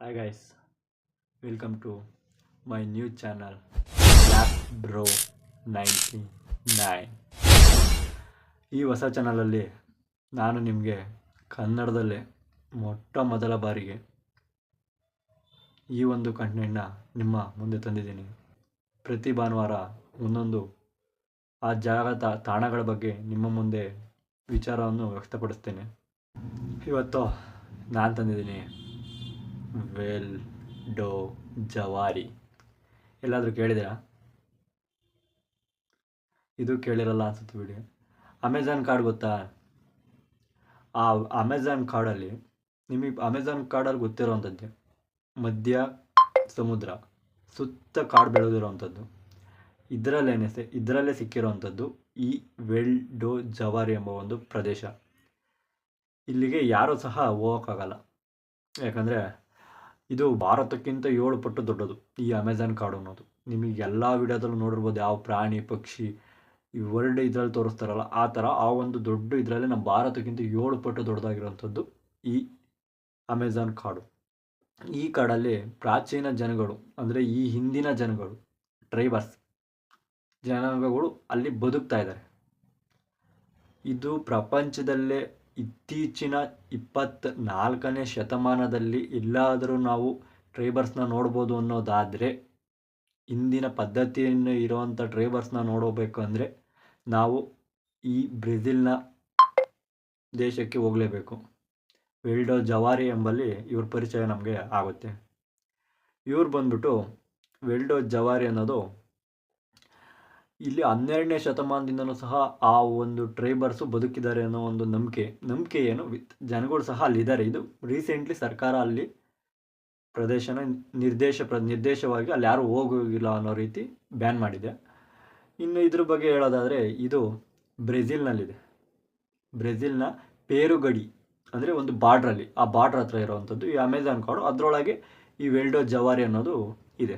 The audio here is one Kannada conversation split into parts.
Hi guys, welcome to my new channel bro ninety 99 ಈ ಹೊಸ ಚಾನಲಲ್ಲಿ ನಾನು ನಿಮಗೆ ಕನ್ನಡದಲ್ಲೇ ಮೊಟ್ಟ ಮೊದಲ ಬಾರಿಗೆ ಈ ಒಂದು ಕಂಟೆಂಟ್ನ ನಿಮ್ಮ ಮುಂದೆ ತಂದಿದ್ದೀನಿ. ಪ್ರತಿ ಭಾನುವಾರ ಒಂದೊಂದು ಆ ಜಾಗದ ತಾಣಗಳ ಬಗ್ಗೆ ನಿಮ್ಮ ಮುಂದೆ ವಿಚಾರವನ್ನು ವ್ಯಕ್ತಪಡಿಸ್ತೇನೆ. ಇವತ್ತು ನಾನು ತಂದಿದ್ದೀನಿ ವೆಲ್ ಡೋ ಜವಾರಿ ಎಲ್ಲಾದರೂ ಕೇಳಿದ್ರಾ ಇದು ಕೇಳಿರಲ್ಲ ಅನ್ಸುತ್ತೆ ಬಿಡಿ. ಅಮೆಝಾನ್ ಕಾರ್ಡ್ ಗೊತ್ತಾ? ಆ ಅಮೆಝಾನ್ ಕಾರ್ಡಲ್ಲಿ ನಿಮಗೆ ಅಮೆಝಾನ್ ಕಾರ್ಡಲ್ಲಿ ಗೊತ್ತಿರೋವಂಥದ್ದು ಮಧ್ಯ ಸಮುದ್ರ, ಸುತ್ತ ಕಾಡು ಬೆಳೆದಿರೋವಂಥದ್ದು. ಇದರಲ್ಲೇನೆ ಇದರಲ್ಲೇ ಸಿಕ್ಕಿರೋವಂಥದ್ದು ಈ ವೆಲ್ ಡೋ ಜವಾರಿ ಎಂಬ ಒಂದು ಪ್ರದೇಶ. ಇಲ್ಲಿಗೆ ಯಾರೂ ಸಹ ಹೋಗೋಕ್ಕಾಗಲ್ಲ. ಯಾಕಂದರೆ ಇದು ಭಾರತಕ್ಕಿಂತ ಏಳು ಪಟ್ಟು ದೊಡ್ಡದು ಈ ಅಮೆಝಾನ್ ಕಾಡು ಅನ್ನೋದು. ನಿಮಗೆ ಎಲ್ಲ ವಿಡಿಯೋದಲ್ಲೂ ನೋಡಿರ್ಬೋದು ಯಾವ ಪ್ರಾಣಿ, ಪಕ್ಷಿ, ಈ ವರ್ಲ್ಡ್ ಇದರಲ್ಲಿ ತೋರಿಸ್ತಾರಲ್ಲ, ಆ ಥರ ಆ ಒಂದು ದೊಡ್ಡ ಇದರಲ್ಲಿ ನಮ್ಮ ಭಾರತಕ್ಕಿಂತ ಏಳು ಪಟ್ಟು ದೊಡ್ಡದಾಗಿರೋವಂಥದ್ದು ಈ ಅಮೆಝಾನ್ ಕಾಡು ಈ ಕಾಡಲ್ಲಿ ಪ್ರಾಚೀನ ಜನಗಳು, ಅಂದರೆ ಈ ಹಿಂದಿನ ಜನಗಳು ಟ್ರೈಬರ್ಸ್ ಜನಾಂಗಗಳು ಅಲ್ಲಿ ಬದುಕ್ತಾ ಇದ್ದಾರೆ. ಇದು ಪ್ರಪಂಚದಲ್ಲೇ ಇತ್ತೀಚಿನ ಇಪ್ಪತ್ತ ನಾಲ್ಕನೇ ಶತಮಾನದಲ್ಲಿ ಎಲ್ಲಾದರೂ ನಾವು ಟ್ರೈಬರ್ಸ್ನ ನೋಡ್ಬೋದು ಅನ್ನೋದಾದರೆ, ಇಂದಿನ ಪದ್ಧತಿಯನ್ನು ಇರುವಂಥ ಟ್ರೈಬರ್ಸ್ನ ನೋಡಬೇಕು ಅಂದರೆ ನಾವು ಈ ಬ್ರೆಜಿಲ್ನ ದೇಶಕ್ಕೆ ಹೋಗಲೇಬೇಕು. ವೆಲ್ಡೋ ಜವಾರಿ ಎಂಬಲ್ಲಿ ಇವ್ರ ಪರಿಚಯ ನಮಗೆ ಆಗುತ್ತೆ. ಇವ್ರು ಬಂದ್ಬಿಟ್ಟು ವೆಲ್ಡೋ ಜವಾರಿ ಅನ್ನೋದು ಇಲ್ಲಿ ಹನ್ನೆರಡನೇ ಶತಮಾನದಿಂದನೂ ಸಹ ಆ ಒಂದು ಟ್ರೈಬರ್ಸು ಬದುಕಿದ್ದಾರೆ ಅನ್ನೋ ಒಂದು ನಂಬಿಕೆ ನಂಬಿಕೆ ಏನು ಜನಗಳು ಸಹ ಅಲ್ಲಿದ್ದಾರೆ ಇದು ರೀಸೆಂಟ್ಲಿ ಸರ್ಕಾರ ಅಲ್ಲಿ ಪ್ರದೇಶನ ನಿರ್ದೇಶ, ಪ್ರ, ನಿರ್ದೇಶವಾಗಿ ಅಲ್ಲಿ ಯಾರೂ ಹೋಗೋಗಿಲ್ಲ ಅನ್ನೋ ರೀತಿ ಬ್ಯಾನ್ ಮಾಡಿದೆ. ಇನ್ನು ಇದ್ರ ಬಗ್ಗೆ ಹೇಳೋದಾದರೆ ಇದು ಬ್ರೆಜಿಲ್ನಲ್ಲಿದೆ. ಬ್ರೆಜಿಲ್ನ ಪೇರುಗಡಿ ಅಂದರೆ ಒಂದು ಬಾರ್ಡ್ರಲ್ಲಿ ಆ ಬಾರ್ಡ್ರ್ ಹತ್ರ ಇರುವಂಥದ್ದು, ಈ ಅಮೆಝಾನ್ ಕಾಡು. ಅದರೊಳಗೆ ಈ ವೆಲ್ಡೋ ಜವಾರಿ ಅನ್ನೋದು ಇದೆ.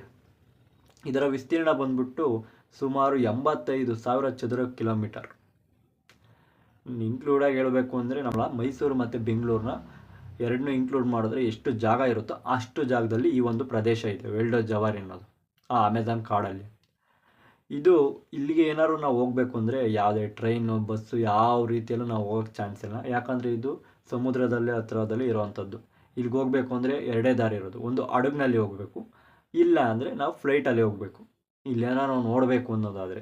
ಇದರ ವಿಸ್ತೀರ್ಣ ಬಂದ್ಬಿಟ್ಟು ಸುಮಾರು ಎಂಬತ್ತೈದು ಸಾವಿರ ಚದುರ ಕಿಲೋಮೀಟರ್. ಇನ್ಕ್ಲೂಡಾಗಿ ಹೇಳಬೇಕು ಅಂದರೆ ನಮ್ಮ ಮೈಸೂರು ಮತ್ತು ಬೆಂಗಳೂರನ್ನ ಎರಡನ್ನೂ ಇನ್ಕ್ಲೂಡ್ ಮಾಡಿದ್ರೆ ಎಷ್ಟು ಜಾಗ ಇರುತ್ತೋ ಅಷ್ಟು ಜಾಗದಲ್ಲಿ ಈ ಒಂದು ಪ್ರದೇಶ ಇದೆ ವೆಲ್ಡೋ ಜವಾರಿ ಅನ್ನೋದು ಆ ಅಮೆಝಾನ್ ಕಾಡಲ್ಲಿ. ಇದು ಇಲ್ಲಿಗೆ ಏನಾದ್ರು ನಾವು ಹೋಗಬೇಕು ಅಂದರೆ ಯಾವುದೇ ಟ್ರೈನು ಬಸ್ಸು ಯಾವ ರೀತಿಯಲ್ಲೂ ನಾವು ಹೋಗೋಕ್ಕೆ ಚಾನ್ಸ್ ಇಲ್ಲ. ಯಾಕಂದರೆ ಇದು ಸಮುದ್ರದಲ್ಲೇ ಹತ್ತಿರದಲ್ಲಿ ಇರುವಂಥದ್ದು. ಇಲ್ಲಿಗೆ ಹೋಗಬೇಕು ಅಂದರೆ ಎರಡೇ ದಾರಿ ಇರೋದು. ಒಂದು ಹಡಗ್ನಲ್ಲಿ ಹೋಗಬೇಕು. ಇಲ್ಲ ಅಂದರೆ ನಾವು ಫ್ಲೈಟಲ್ಲಿ ಹೋಗಬೇಕು. ಇಲ್ಲೇನೋ ನಾವು ನೋಡಬೇಕು ಅನ್ನೋದಾದರೆ,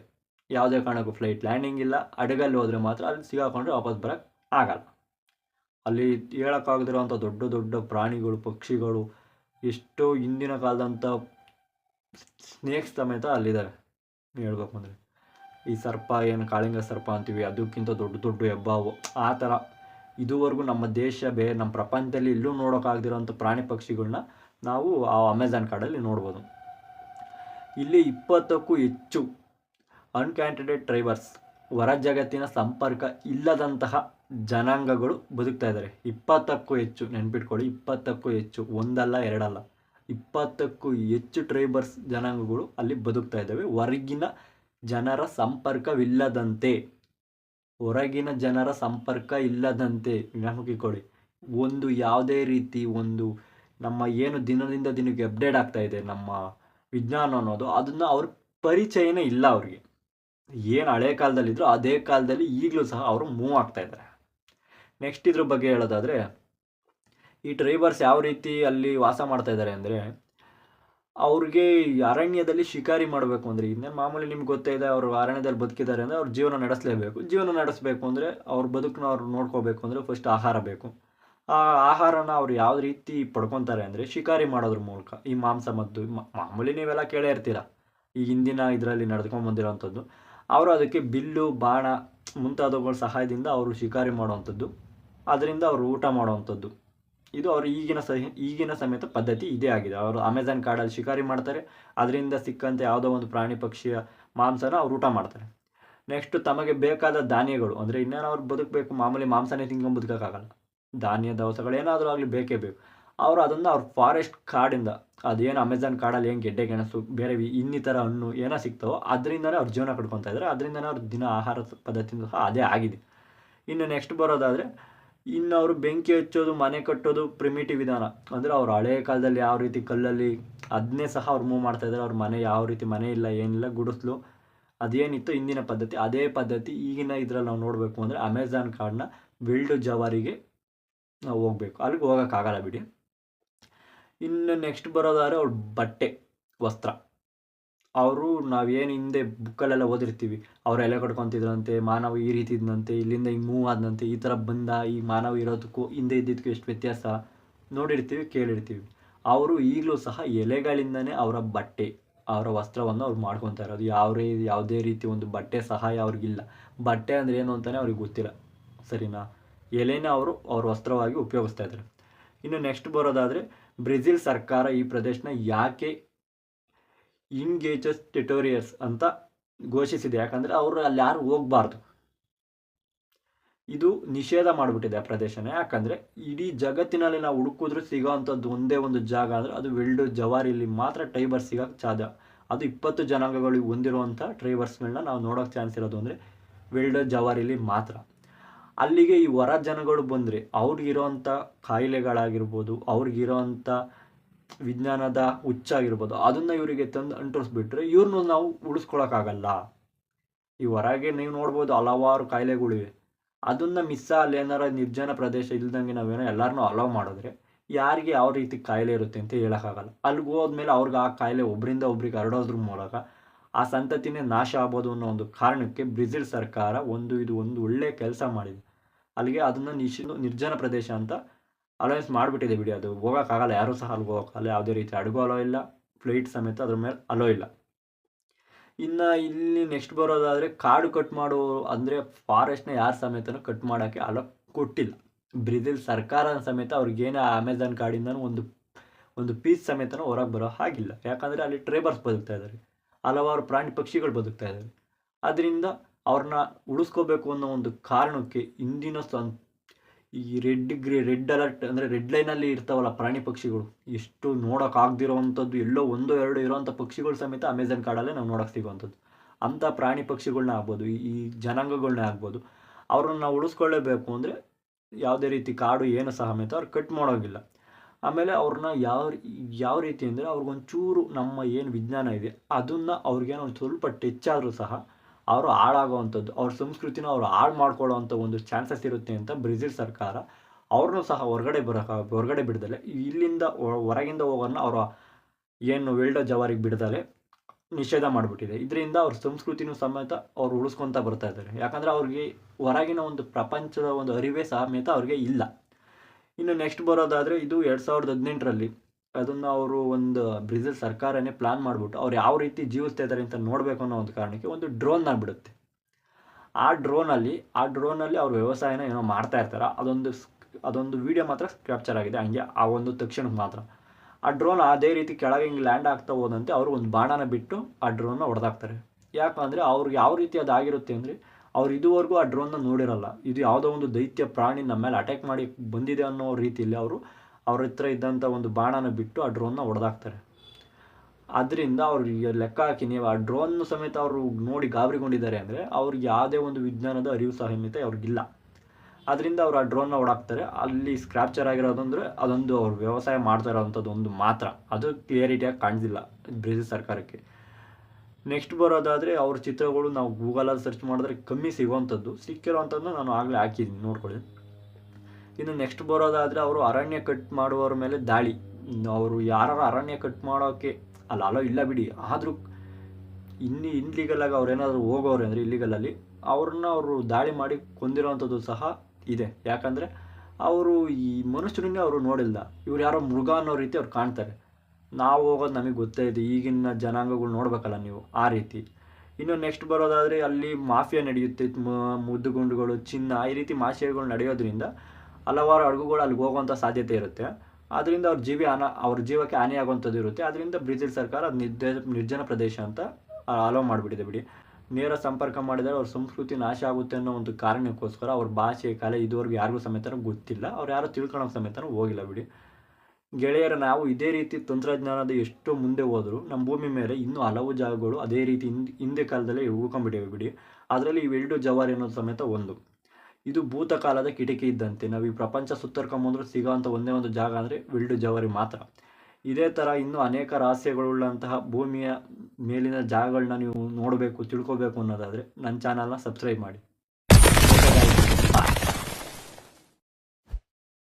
ಯಾವುದೇ ಕಾರಣಕ್ಕೂ ಫ್ಲೈಟ್ ಲ್ಯಾಂಡಿಂಗ್ ಇಲ್ಲ, ಹಡಗಲ್ಲಿ ಹೋದರೆ ಮಾತ್ರ ಅಲ್ಲಿ ಸಿಗಾಕೊಂಡ್ರೆ ವಾಪಸ್ ಬರೋಕ್ಕೆ ಆಗಲ್ಲ. ಅಲ್ಲಿ ಹೇಳೋಕ್ಕಾಗದಿರುವಂಥ ದೊಡ್ಡ ದೊಡ್ಡ ಪ್ರಾಣಿಗಳು, ಪಕ್ಷಿಗಳು, ಎಷ್ಟೋ ಹಿಂದಿನ ಕಾಲದಂಥ ಸ್ನೇಕ್ಸ್ ಸಮೇತ ಅಲ್ಲಿದ್ದಾವೆ ಹೇಳ್ಬೇಕು ಅಂದರೆ, ಈ ಸರ್ಪ ಏನು ಕಾಳಿಂಗ ಸರ್ಪ ಅಂತೀವಿ, ಅದಕ್ಕಿಂತ ದೊಡ್ಡ ದೊಡ್ಡ ಹೆಬ್ಬಾವು, ಆ ಥರ. ಇದುವರೆಗೂ ನಮ್ಮ ದೇಶ ಬೇರೆ ನಮ್ಮ ಪ್ರಪಂಚದಲ್ಲಿ ಇಲ್ಲೂ ನೋಡೋಕ್ಕಾಗದಿರೋಂಥ ಪ್ರಾಣಿ ಪಕ್ಷಿಗಳನ್ನ ನಾವು ಆ ಅಮೆಝಾನ್ ಕಾಡಲ್ಲಿ ನೋಡ್ಬೋದು. ಇಲ್ಲಿ ಇಪ್ಪತ್ತಕ್ಕೂ ಹೆಚ್ಚು ಅನ್ಕ್ಯಾಂಟಿಡೇಟ್ ಟ್ರೈಬರ್ಸ್ ಹೊರ ಜಗತ್ತಿನ ಸಂಪರ್ಕ ಇಲ್ಲದಂತಹ ಜನಾಂಗಗಳು ಬದುಕ್ತಾ ಇದ್ದಾರೆ. ಇಪ್ಪತ್ತಕ್ಕೂ ಹೆಚ್ಚು, ನೆನ್ಪಿಟ್ಕೊಳ್ಳಿ, ಇಪ್ಪತ್ತಕ್ಕೂ ಹೆಚ್ಚು, ಒಂದಲ್ಲ, ಎರಡಲ್ಲ, ಇಪ್ಪತ್ತಕ್ಕೂ ಹೆಚ್ಚು ಟ್ರೈಬರ್ಸ್ ಜನಾಂಗಗಳು ಅಲ್ಲಿ ಬದುಕ್ತಾ ಇದ್ದಾವೆ. ಹೊರಗಿನ ಜನರ ಸಂಪರ್ಕವಿಲ್ಲದಂತೆ, ಹೊರಗಿನ ಜನರ ಸಂಪರ್ಕ ಇಲ್ಲದಂತೆ ನೆನಪಿಕೊಳ್ಳಿ ಒಂದು ಯಾವುದೇ ರೀತಿ ಒಂದು ನಮ್ಮ ಏನು ದಿನದಿಂದ ದಿನಕ್ಕೆ ಅಪ್ಡೇಟ್ ಆಗ್ತಾ ಇದೆ, ನಮ್ಮ ವಿಜ್ಞಾನ ಅನ್ನೋದು, ಅದನ್ನು ಅವ್ರ ಪರಿಚಯನೇ ಇಲ್ಲ ಅವ್ರಿಗೆ. ಏನು ಹಳೆ ಕಾಲದಲ್ಲಿದ್ರು ಅದೇ ಕಾಲದಲ್ಲಿ ಈಗಲೂ ಸಹ ಅವರು ಮೂವ್ ಆಗ್ತಾ ಇದ್ದಾರೆ ನೆಕ್ಸ್ಟ್ ಇದ್ರ ಬಗ್ಗೆ ಹೇಳೋದಾದರೆ, ಈ ಟ್ರೈಬರ್ಸ್ ಯಾವ ರೀತಿ ಅಲ್ಲಿ ವಾಸ ಮಾಡ್ತಾ ಇದ್ದಾರೆ ಅಂದರೆ, ಅವ್ರಿಗೆ ಅರಣ್ಯದಲ್ಲಿ ಶಿಕಾರಿ ಮಾಡಬೇಕು ಅಂದರೆ, ಇನ್ನೇನು ಮಾಮೂಲಿ ನಿಮ್ಗೆ ಗೊತ್ತೇ ಇದೆ ಅವರು ಅರಣ್ಯದಲ್ಲಿ ಬದುಕಿದ್ದಾರೆ ಅಂದರೆ ಅವ್ರ ಜೀವನ ನಡೆಸಲೇಬೇಕು. ಜೀವನ ನಡೆಸಬೇಕು ಅಂದರೆ ಅವ್ರ ಬದುಕನ್ನ ಅವ್ರು ನೋಡ್ಕೋಬೇಕು ಅಂದರೆ ಫಸ್ಟ್ ಆಹಾರ ಬೇಕು. ಆಹಾರನ ಅವ್ರು ಯಾವ ರೀತಿ ಪಡ್ಕೊತಾರೆ ಅಂದರೆ ಶಿಕಾರಿ ಮಾಡೋದ್ರ ಮೂಲಕ. ಈ ಮಾಂಸ ಮದ್ದು ಮಾಮೂಲಿ ನೀವೆಲ್ಲ ಕೇಳೇ ಇರ್ತೀರ? ಈ ಹಿಂದಿನ ಇದರಲ್ಲಿ ನಡೆದುಕೊಂಡು ಬಂದಿರೋವಂಥದ್ದು ಅವರು ಅದಕ್ಕೆ ಬಿಲ್ಲು, ಬಾಣ ಮುಂತಾದವುಗಳ ಸಹಾಯದಿಂದ ಅವರು ಶಿಕಾರಿ ಮಾಡುವಂಥದ್ದು. ಅದರಿಂದ ಅವರು ಊಟ ಮಾಡುವಂಥದ್ದು. ಇದು ಅವರು ಈಗಿನ ಸಹ, ಈಗಿನ ಸಮೇತ ಪದ್ಧತಿ ಇದೇ ಆಗಿದೆ. ಅವರು ಅಮೆಝಾನ್ ಕಾಡಲ್ಲಿ ಶಿಕಾರಿ ಮಾಡ್ತಾರೆ. ಅದರಿಂದ ಸಿಕ್ಕಂತೆ ಯಾವುದೋ ಒಂದು ಪ್ರಾಣಿ ಪಕ್ಷಿಯ ಮಾಂಸನ ಅವ್ರು ಊಟ ಮಾಡ್ತಾರೆ. ನೆಕ್ಸ್ಟ್ ತಮಗೆ ಬೇಕಾದ ಧಾನ್ಯಗಳು, ಅಂದರೆ ಇನ್ನೇನು ಅವ್ರು ಬದುಕಬೇಕು, ಮಾಮೂಲಿ ಮಾಂಸನೇ ತಿನ್ಕೊಂಡು ಬದುಕೋಕ್ಕಾಗಲ್ಲ. ಧಾನ್ಯ ದವಸಗಳು ಏನಾದರೂ ಆಗಲಿ ಬೇಕೇ ಬೇಕು. ಅವರು ಅದನ್ನು ಅವ್ರ ಫಾರೆಸ್ಟ್ ಕಾಡಿಂದ, ಅದೇನು ಅಮೆಝಾನ್ ಕಾಡಲ್ಲಿ ಏನು ಗೆಡ್ಡೆ ಗೆಣಸು, ಬೇರೆ ಇನ್ನಿತರ ಹಣ್ಣು ಏನೋ ಸಿಗ್ತವೋ ಅದರಿಂದನೇ ಅವ್ರ ಜೀವನ ಕಟ್ಕೊತಾ ಇದ್ದಾರೆ ಅದರಿಂದನೇ ಅವ್ರ ದಿನ ಆಹಾರ ಪದ್ಧತಿಯಿಂದ ಸಹ ಅದೇ ಆಗಿದೆ. ಇನ್ನು ನೆಕ್ಸ್ಟ್ ಬರೋದಾದರೆ, ಇನ್ನು ಅವರು ಬೆಂಕಿ ಹಚ್ಚೋದು, ಮನೆ ಕಟ್ಟೋದು ಪ್ರಿಮಿಟಿವ್ ವಿಧಾನ. ಅಂದರೆ ಅವ್ರು ಹಳೆ ಕಾಲದಲ್ಲಿ ಯಾವ ರೀತಿ ಕಲ್ಲಲ್ಲಿ ಅದನ್ನೇ ಸಹ ಅವ್ರು ಮೂವ್ ಮಾಡ್ತಾ ಇದ್ದಾರೆ ಅವ್ರ ಮನೆ ಯಾವ ರೀತಿ ಮನೆ ಇಲ್ಲ, ಏನಿಲ್ಲ, ಗುಡಿಸ್ಲು. ಅದೇನಿತ್ತು ಹಿಂದಿನ ಪದ್ಧತಿ. ಅದೇ ಪದ್ಧತಿ ಈಗಿನ ಇದರಲ್ಲಿ ನಾವು ನೋಡಬೇಕು ಅಂದರೆ ಅಮೆಝಾನ್ ಕಾಡನ್ನ ವಿಲ್ಡ್ ಜವಾರಿಗೆ ಹೋಗ್ಬೇಕು. ಅಲ್ಲಿಗೆ ಹೋಗೋಕ್ಕಾಗಲ್ಲ ಬಿಡಿ. ಇನ್ನು ನೆಕ್ಸ್ಟ್ ಬರೋದಾದ್ರೆ ಅವ್ರ ಬಟ್ಟೆ, ವಸ್ತ್ರ. ಅವರು ನಾವೇನು ಹಿಂದೆ ಬುಕ್ಕಲ್ಲೆಲ್ಲ ಓದಿರ್ತೀವಿ. ಅವ್ರು ಎಲೆ ಕಟ್ಕೊತಿದ್ರಂತೆ, ಮಾನವ ಈ ರೀತಿ ಇದ್ದಂತೆ ಇಲ್ಲಿಂದ ಹಿಂಗೆ ಮೂವ್ ಆದಂತೆ ಈ ಥರ ಬಂದ, ಈ ಮಾನವ ಇರೋದಕ್ಕೂ ಹಿಂದೆ ಇದ್ದಿದ್ದಕ್ಕೂ ಎಷ್ಟು ವ್ಯತ್ಯಾಸ? ನೋಡಿರ್ತೀವಿ, ಕೇಳಿರ್ತೀವಿ. ಅವರು ಈಗಲೂ ಸಹ ಎಲೆಗಳಿಂದನೇ ಅವರ ಬಟ್ಟೆ, ಅವರ ವಸ್ತ್ರವನ್ನು ಅವ್ರು ಮಾಡ್ಕೊತಾ ಇರೋದು. ಯಾವರೆ ಯಾವುದೇ ರೀತಿ ಒಂದು ಬಟ್ಟೆ ಸಹಾಯ ಅವ್ರಿಗಿಲ್ಲ. ಬಟ್ಟೆ ಅಂದರೆ ಏನು ಅಂತಲೇ ಅವ್ರಿಗೆ ಗೊತ್ತಿಲ್ಲ. ಸರಿನಾ? ಎಲೆನ ಅವರು ಅವ್ರ ವಸ್ತ್ರವಾಗಿ ಉಪಯೋಗಿಸ್ತಾ ಇದ್ದಾರೆ. ಇನ್ನು ನೆಕ್ಸ್ಟ್ ಬರೋದಾದರೆ ಬ್ರೆಜಿಲ್ ಸರ್ಕಾರ ಈ ಪ್ರದೇಶನ ಯಾಕೆ ಇಂಗೇಜಸ್ ಟೆಟೋರಿಯಸ್ ಅಂತ ಘೋಷಿಸಿದೆ. ಯಾಕಂದರೆ ಅವರು ಅಲ್ಲಿ ಯಾರು ಹೋಗಬಾರ್ದು. ಇದು ನಿಷೇಧ ಮಾಡಿಬಿಟ್ಟಿದೆ ಆ ಪ್ರದೇಶನ. ಯಾಕಂದರೆ ಇಡೀ ಜಗತ್ತಿನಲ್ಲಿ ನಾವು ಹುಡುಕಿದ್ರು ಸಿಗೋವಂಥದ್ದು ಒಂದೇ ಒಂದು ಜಾಗ ಅಂದರೆ ಅದು ವೆಲ್ಡು ಜವಾರಿಲಿ ಮಾತ್ರ ಟ್ರೈಬರ್ಸ್ ಸಿಗೋಕ್ಕೆ ಸಾಧ್ಯ. ಅದು ಇಪ್ಪತ್ತು ಜನಾಂಗಗಳಿಗೆ ಹೊಂದಿರುವಂಥ ಟ್ರೈಬರ್ಸ್ಗಳನ್ನ ನಾವು ನೋಡೋಕ್ಕೆ ಚಾನ್ಸ್ ಇರೋದು ಅಂದರೆ ವೆಲ್ಡು ಜವಾರಿಲಿ ಮಾತ್ರ. ಅಲ್ಲಿಗೆ ಈ ಹೊರ ಜನಗಳು ಬಂದರೆ ಅವ್ರಿಗಿರೋವಂಥ ಕಾಯಿಲೆಗಳಾಗಿರ್ಬೋದು ಅವ್ರಿಗಿರೋವಂಥ ವಿಜ್ಞಾನದ ಹುಚ್ಚಾಗಿರ್ಬೋದು, ಅದನ್ನು ಇವರಿಗೆ ತಂದು ಅಂಟಿಸ್ಬಿಟ್ರೆ ಇವ್ರನ್ನೂ ನಾವು ಉಳಿಸ್ಕೊಳಕ್ಕಾಗಲ್ಲ. ಈ ಹೊರಗೆ ನೀವು ನೋಡ್ಬೋದು ಹಲವಾರು ಕಾಯಿಲೆಗಳಿವೆ. ಅದನ್ನು ಮಿಸ್ ಅಲ್ಲಿ ಏನಾರ ನಿರ್ಜನ ಪ್ರದೇಶ ಇಲ್ದಂಗೆ ನಾವೇನೋ ಎಲ್ಲರನ್ನೂ ಅಲವ್ ಮಾಡಿದ್ರೆ ಯಾರಿಗೆ ಯಾವ ರೀತಿ ಕಾಯಿಲೆ ಇರುತ್ತೆ ಅಂತ ಹೇಳೋಕ್ಕಾಗಲ್ಲ. ಅಲ್ಲಿಗೆ ಹೋದ್ಮೇಲೆ ಅವ್ರಿಗೆ ಆ ಕಾಯಿಲೆ ಒಬ್ಬರಿಂದ ಒಬ್ರಿಗೆ ಹರಡೋದ್ರ ಮೂಲಕ ಆ ಸಂತತಿನೇ ನಾಶ ಆಗ್ಬೋದು ಅನ್ನೋ ಒಂದು ಕಾರಣಕ್ಕೆ ಬ್ರೆಜಿಲ್ ಸರ್ಕಾರ ಒಂದು ಇದು ಒಂದು ಒಳ್ಳೆ ಕೆಲಸ ಮಾಡಿದೆ. ಅಲ್ಲಿಗೆ ಅದನ್ನು ನಿಶ್ ನಿರ್ಜನ ಪ್ರದೇಶ ಅಂತ ಅಲೌನ್ಸ್ ಮಾಡಿಬಿಟ್ಟಿದೆ ಬಿಡಿ. ಅದು ಹೋಗೋಕ್ಕಾಗಲ್ಲ. ಯಾರೂ ಸಹ ಅಲ್ಲಿಗೆ ಹೋಗೋಕ್ಕಲ್ಲ ಯಾವುದೇ ರೀತಿ ಅಡುಗು ಅಲೋ ಇಲ್ಲ. ಫ್ಲೈಟ್ ಸಮೇತ ಅದ್ರ ಮೇಲೆ ಅಲೋ ಇಲ್ಲ. ಇನ್ನು ಇಲ್ಲಿ ನೆಕ್ಸ್ಟ್ ಬರೋದಾದರೆ ಕಾಡು ಕಟ್ ಮಾಡೋ, ಅಂದರೆ ಫಾರೆಸ್ಟ್ನ ಯಾರು ಸಮೇತನೂ ಕಟ್ ಮಾಡೋಕ್ಕೆ ಅಲೋ ಕೊಟ್ಟಿಲ್ಲ. ಬ್ರೆಜಿಲ್ ಸರ್ಕಾರ ಸಮೇತ ಅವ್ರಿಗೇನೇ ಅಮೆಝಾನ್ ಕಾಡಿಂದನೂ ಒಂದು ಒಂದು ಪೀಸ್ ಸಮೇತನೂ ಹೊರಗೆ ಬರೋ ಹಾಗಿಲ್ಲ. ಯಾಕಂದರೆ ಅಲ್ಲಿ ಟ್ರೇಬರ್ಸ್ ಬದುಕ್ತಾ ಇದ್ದಾರೆ. ಹಲವಾರು ಪ್ರಾಣಿ ಪಕ್ಷಿಗಳು ಬದುಕ್ತಾ ಇದ್ದಾವೆ. ಅದರಿಂದ ಅವ್ರನ್ನ ಉಳಿಸ್ಕೋಬೇಕು ಅನ್ನೋ ಒಂದು ಕಾರಣಕ್ಕೆ ಇಂದಿನ ಈ ರೆಡ್ ಗ್ರೇ, ರೆಡ್ ಅಲರ್ಟ್ ಅಂದರೆ ರೆಡ್ ಲೈನಲ್ಲಿ ಇರ್ತಾವಲ್ಲ ಪ್ರಾಣಿ ಪಕ್ಷಿಗಳು, ಎಷ್ಟು ನೋಡೋಕ್ಕಾಗದಿರೋವಂಥದ್ದು ಎಲ್ಲೋ ಒಂದೋ ಎರಡು ಇರೋವಂಥ ಪಕ್ಷಿಗಳು ಸಮೇತ ಅಮೆಝಾನ್ ಕಾಡಲ್ಲೇ ನಾವು ನೋಡೋಕೆ ಸಿಗುವಂಥದ್ದು. ಅಂಥ ಪ್ರಾಣಿ ಪಕ್ಷಿಗಳನ್ನ ಆಗ್ಬೋದು, ಈ ಜನಾಂಗಗಳನ್ನೇ ಆಗ್ಬೋದು. ಅವ್ರನ್ನ ನಾವು ಉಳಿಸ್ಕೊಳ್ಳೇಬೇಕು ಅಂದರೆ ಯಾವುದೇ ರೀತಿ ಕಾಡು, ಏನು ಸಹ ಅವ್ರು ಕಟ್ ಮಾಡೋಂಗಿಲ್ಲ. ಆಮೇಲೆ ಅವ್ರನ್ನ ಯಾವ ಯಾವ ರೀತಿ ಅಂದರೆ ಅವ್ರಿಗೊಂಚೂರು ನಮ್ಮ ಏನು ವಿಜ್ಞಾನ ಇದೆ, ಅದನ್ನು ಅವ್ರಿಗೇನೋ ಒಂದು ಸ್ವಲ್ಪ ಟಚ್ ಆದರೂ ಸಹ ಅವರು ಹಾಳಾಗೋವಂಥದ್ದು, ಅವ್ರ ಸಂಸ್ಕೃತಿನ ಅವ್ರು ಹಾಳು ಮಾಡ್ಕೊಳ್ಳೋವಂಥ ಒಂದು ಚಾನ್ಸಸ್ ಇರುತ್ತೆ ಅಂತ ಬ್ರೆಜಿಲ್ ಸರ್ಕಾರ ಅವ್ರನ್ನೂ ಸಹ ಹೊರಗಡೆ ಬರೋಕೆ, ಹೊರಗಡೆ ಬಿಡ್ದಲೆ. ಇಲ್ಲಿಂದ ಹೊರಗಿಂದ ಹೋಗೋನ್ನ ಅವರ ಏನು ವೆಲ್ಡೋ ಜವಾರಿಗೆ ಬಿಡ್ದಲೆ, ನಿಷೇಧ ಮಾಡಿಬಿಟ್ಟಿದೆ. ಇದರಿಂದ ಅವ್ರ ಸಂಸ್ಕೃತಿನೂ ಸಮೇತ ಅವ್ರು ಉಳಿಸ್ಕೊತಾ ಬರ್ತಾ ಇದ್ದಾರೆ. ಯಾಕಂದರೆ ಅವ್ರಿಗೆ ಹೊರಗಿನ ಒಂದು ಪ್ರಪಂಚದ ಒಂದು ಅರಿವೇ ಸಮೇತ ಅವ್ರಿಗೆ ಇಲ್ಲ. ಇನ್ನು ನೆಕ್ಸ್ಟ್ ಬರೋದಾದರೆ ಇದು ಎರಡು ಸಾವಿರದ ಹದಿನೆಂಟರಲ್ಲಿ. ಅದನ್ನು ಅವರು ಒಂದು ಬ್ರೆಜಿಲ್ ಸರ್ಕಾರನೇ ಪ್ಲಾನ್ ಮಾಡಿಬಿಟ್ಟು ಅವ್ರು ಯಾವ ರೀತಿ ಜೀವಿಸ್ತಾ ಇದ್ದಾರೆ ಅಂತ ನೋಡಬೇಕು ಅನ್ನೋ ಒಂದು ಕಾರಣಕ್ಕೆ ಒಂದು ಡ್ರೋನ್ನ ಬಿಡುತ್ತೆ ಆ ಡ್ರೋನಲ್ಲಿ ಆ ಡ್ರೋನಲ್ಲಿ ಅವ್ರು ವ್ಯವಸಾಯನ ಏನೋ ಮಾಡ್ತಾ ಇರ್ತಾರೆ. ಅದೊಂದು ಅದೊಂದು ವಿಡಿಯೋ ಮಾತ್ರ ಕ್ಯಾಪ್ಚರ್ ಆಗಿದೆ. ಹಂಗೆ ಆ ಒಂದು ತಕ್ಷಣಕ್ಕೆ ಮಾತ್ರ. ಆ ಡ್ರೋನ್ ಅದೇ ರೀತಿ ಕೆಳಗೆ ಹಿಂಗೆ ಲ್ಯಾಂಡ್ ಆಗ್ತಾ ಹೋದಂತೆ ಅವರು ಒಂದು ಬಾಣನ ಬಿಟ್ಟು ಆ ಡ್ರೋನ್ನ ಹೊಡೆದಾಕ್ತಾರೆ. ಯಾಕಂದರೆ ಅವ್ರಿಗೆ ಯಾವ ರೀತಿ ಅದಾಗಿರುತ್ತೆ ಅಂದರೆ ಅವ್ರು ಇದುವರೆಗೂ ಆ ಡ್ರೋನ್ನ ನೋಡಿರಲ್ಲ. ಇದು ಯಾವುದೋ ಒಂದು ದೈತ್ಯ ಪ್ರಾಣಿ ನಮ್ಮ ಮೇಲೆ ಅಟ್ಯಾಕ್ ಮಾಡಿ ಬಂದಿದೆ ಅನ್ನೋ ರೀತಿಯಲ್ಲಿ ಅವರು ಅವ್ರ ಹತ್ರ ಇದ್ದಂಥ ಒಂದು ಬಾಣನ ಬಿಟ್ಟು ಆ ಡ್ರೋನ್ನ ಹೊಡೆದಾಕ್ತಾರೆ ಅದರಿಂದ ಅವ್ರಿಗೆ ಲೆಕ್ಕ ಹಾಕಿ ನೀವು ಆ ಡ್ರೋನ್ ಸಮೇತ ಅವರು ನೋಡಿ ಗಾಬರಿಗೊಂಡಿದ್ದಾರೆ ಅಂದರೆ ಅವ್ರಿಗೆ ಯಾವುದೇ ಒಂದು ವಿಜ್ಞಾನದ ಅರಿವು ಸಹಿತ ಅವ್ರಿಗಿಲ್ಲ ಅದರಿಂದ ಅವ್ರು ಆ ಡ್ರೋನ್ನ ಓಡಾಕ್ತಾರೆ ಅಲ್ಲಿ ಸ್ಕ್ರ್ಯಾಪ್ಚರ್ ಆಗಿರೋದಂದ್ರೆ ಅದೊಂದು ಅವ್ರು ವ್ಯವಸಾಯ ಮಾಡ್ತಾ ಇರೋವಂಥದ್ದು ಒಂದು ಮಾತ್ರ. ಅದು ಕ್ಲಿಯರಿಟಿಯಾಗಿ ಕಾಣಿಸಿಲ್ಲ ಬ್ರೆಜಿಲ್ ಸರ್ಕಾರಕ್ಕೆ. ನೆಕ್ಸ್ಟ್ ಬರೋದಾದರೆ ಅವ್ರ ಚಿತ್ರಗಳು ನಾವು ಗೂಗಲಲ್ಲಿ ಸರ್ಚ್ ಮಾಡಿದ್ರೆ ಕಮ್ಮಿ ಸಿಗೋವಂಥದ್ದು. ಸಿಕ್ಕಿರೋವಂಥದ್ದು ನಾನು ಆಗಲೇ ಹಾಕಿದ್ದೀನಿ, ನೋಡ್ಕೊಳ್ಳಿ. ಇನ್ನು ನೆಕ್ಸ್ಟ್ ಬರೋದಾದರೆ ಅವರು ಅರಣ್ಯ ಕಟ್ ಮಾಡುವವ್ರ ಮೇಲೆ ದಾಳಿ. ಅವರು ಯಾರು ಅರಣ್ಯ ಕಟ್ ಮಾಡೋಕ್ಕೆ ಅಲ್ಲ, ಅಲೋ, ಇಲ್ಲ ಬಿಡಿ. ಆದರೂ ಇನ್ನು ಇನ್ಲೀಗಲಾಗಿ ಅವ್ರೇನಾದರೂ ಹೋಗೋರು ಅಂದರೆ ಇಲ್ಲಿಗಲಲ್ಲಿ ಅವ್ರನ್ನ ಅವರು ದಾಳಿ ಮಾಡಿ ಕೊಂದಿರೋವಂಥದ್ದು ಸಹ ಇದೆ. ಯಾಕಂದರೆ ಅವರು ಈ ಮನುಷ್ಯರನ್ನೇ ಅವರು ನೋಡಿಲ್ಲ. ಇವ್ರು ಯಾರೋ ಮೃಗ ಅನ್ನೋ ರೀತಿ ಅವ್ರು ಕಾಣ್ತಾರೆ. ನಾವು ಹೋಗೋದು ನಮಗೆ ಗೊತ್ತೇ ಇದೆ, ಈಗಿನ ಜನಾಂಗಗಳು ನೋಡಬೇಕಲ್ಲ ನೀವು ಆ ರೀತಿ. ಇನ್ನು ನೆಕ್ಸ್ಟ್ ಬರೋದಾದರೆ ಅಲ್ಲಿ ಮಾಫಿಯಾ ನಡೆಯುತ್ತೆ ಮುದ್ದುಗುಂಡುಗಳು, ಚಿನ್ನ ಈ ರೀತಿ ಮಾಫಿಯಾಗಳು ನಡೆಯೋದ್ರಿಂದ ಹಲವಾರು ಹಡಗುಗಳು ಅಲ್ಲಿಗೆ ಹೋಗುವಂಥ ಸಾಧ್ಯತೆ ಇರುತ್ತೆ. ಅದರಿಂದ ಅವ್ರ ಜೀವಿ ಹಾನ ಅವ್ರ ಜೀವಕ್ಕೆ ಹಾನಿಯಾಗುವಂಥದ್ದು ಇರುತ್ತೆ. ಅದರಿಂದ ಬ್ರೆಜಿಲ್ ಸರ್ಕಾರ ಅದು ನಿರ್ಜನ ಪ್ರದೇಶ ಅಂತ ಅಲೋ ಮಾಡಿಬಿಟ್ಟಿದೆ ಬಿಡಿ. ನೇರ ಸಂಪರ್ಕ ಮಾಡಿದರೆ ಅವ್ರ ಸಂಸ್ಕೃತಿ ನಾಶ ಆಗುತ್ತೆ ಅನ್ನೋ ಒಂದು ಕಾರಣಕ್ಕೋಸ್ಕರ ಅವ್ರ ಭಾಷೆ, ಕಲೆ ಇದುವರೆಗೂ ಯಾರಿಗೂ ಸಮೇತನೂ ಗೊತ್ತಿಲ್ಲ. ಅವ್ರು ಯಾರು ತಿಳ್ಕೊಳೋ ಸಮೇತನೂ ಹೋಗಿಲ್ಲ ಬಿಡಿ. ಗೆಳೆಯರ ನಾವು ಇದೇ ರೀತಿ ತಂತ್ರಜ್ಞಾನದ ಎಷ್ಟು ಮುಂದೆ ಹೋದರೂ, ನಮ್ಮ ಭೂಮಿ ಮೇಲೆ ಇನ್ನೂ ಹಲವು ಜಾಗಗಳು ಅದೇ ರೀತಿ ಹಿಂದೆ ಹಿಂದೆ ಕಾಲದಲ್ಲೇ ಉಳ್ಕೊಂಡ್ಬಿಟ್ಟಿವೆ ಬಿಡಿ. ಅದರಲ್ಲಿ ಇವೆರಡು ಜವಾರಿ ಅನ್ನೋದು ಸಮೇತ ಒಂದು. ಇದು ಭೂತಕಾಲದ ಕಿಟಕಿ ಇದ್ದಂತೆ. ನಾವು ಈ ಪ್ರಪಂಚ ಸುತ್ತರ್ಕೊಂಬಂದ್ರೂ ಸಿಗೋವಂಥ ಒಂದೇ ಒಂದು ಜಾಗ ಅಂದರೆ ವಿಲ್ಡು ಜವಾರಿ ಮಾತ್ರ. ಇದೇ ಥರ ಇನ್ನೂ ಅನೇಕ ರಹಸ್ಯಗಳುಳ್ಳಂತಹ ಭೂಮಿಯ ಮೇಲಿನ ಜಾಗಗಳನ್ನ ನೀವು ನೋಡಬೇಕು, ತಿಳ್ಕೊಬೇಕು ಅನ್ನೋದಾದರೆ ನನ್ನ ಚಾನಲ್ನ ಸಬ್ಸ್ಕ್ರೈಬ್ ಮಾಡಿ.